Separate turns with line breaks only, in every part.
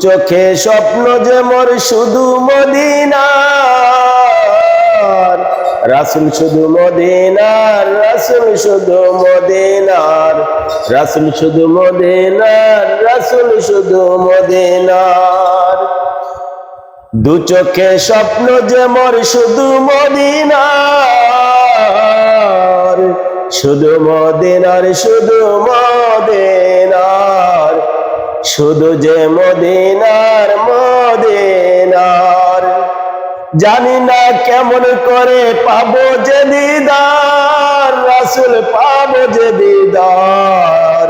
চোখে স্বপ্ন যে মোর শুধু মদিনার। রাসুল শুধু মদিনার, রাসুল শুধু মদিনার। রাসুল শুধু মদিনার, রাসুল শুধু মদিনার। দু চোখে স্বপ্ন যে মোর শুধু মদিনার। শুধু মদিনার শুধু মদিনার। শুধু যে মদিনার মদিনার, জানি না কেমন করে পাবো যে দিদার, রাসুল পাবো যে দিদার,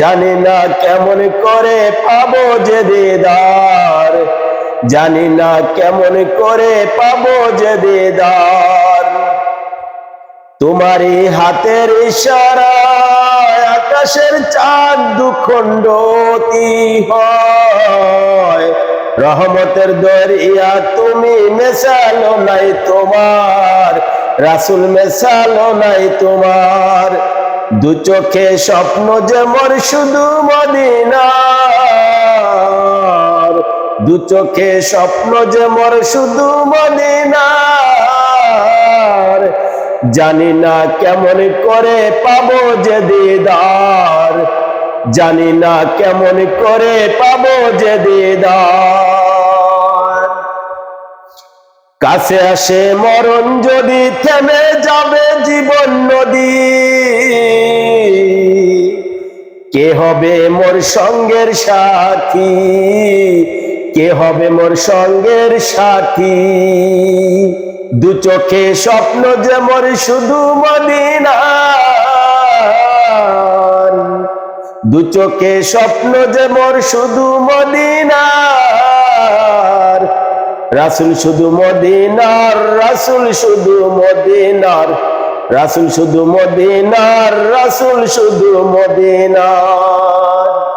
জানি না কেমন করে পাবো যে দিদার, জানি না কেমন করে পাবো যে দিদার। তোমারই হাতের আকাশের চাঁদ দুখণ্ডতি হয়। রহমতের দরিয়া তুমি মেশালো নাই তোমার, রাসুল মেশালো নাই তোমার। দু চোখে স্বপ্ন যে মোর শুধু মদিনার, দু চোখে স্বপ্ন যে মোর শুধু মদিনার। জানি না কেমন করে পাবো যে দিদার। জানি না কেমন করে পাবো যে দিদার। কাছে আসে মরণ যদি থেমে যাবে জীবন নদী। কে হবে মোর সঙ্গের সাথী? কে হবে মোর সঙ্গের সাথী? দু চোখে স্বপ্ন যে মোর শুধু মদিনার। দু চোখে স্বপ্ন যে মোর শুধু মদিনার। রাসুল শুধু মদিনার, রাসুল শুধু মদিনার। রাসুল শুধু মদিনার, রাসুল শুধু মদিনার।